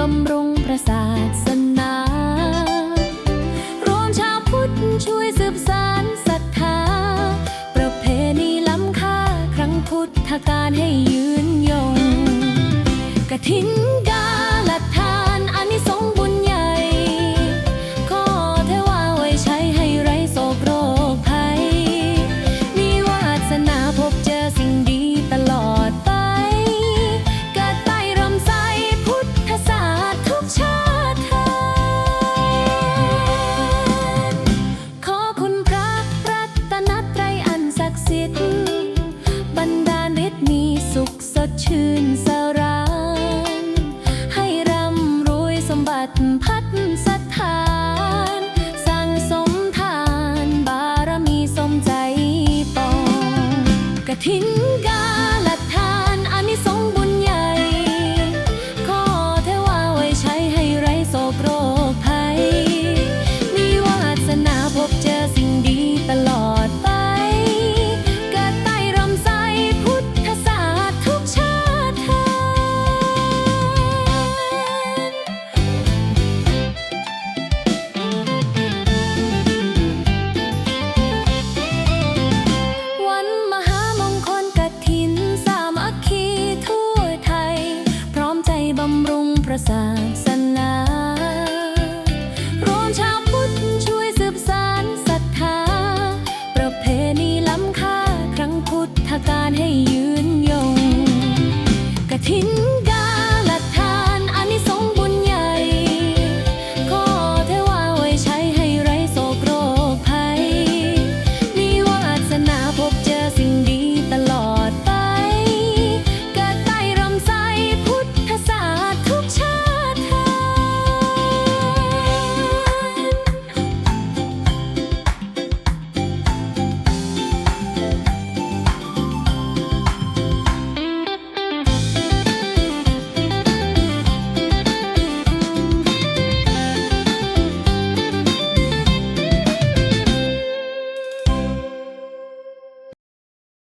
บำรุงพระศาสนารวมชาวพุทธช่วยสืบสานศรัทธา ประเพณีล้ำค่าครั้งพุทธกาลให้ยืนยงกระทิน ชื่นสรางให้ร่ำรวยสมบัติพัดสถาน สั่งสมทานบารมีสมใจปองกฐิน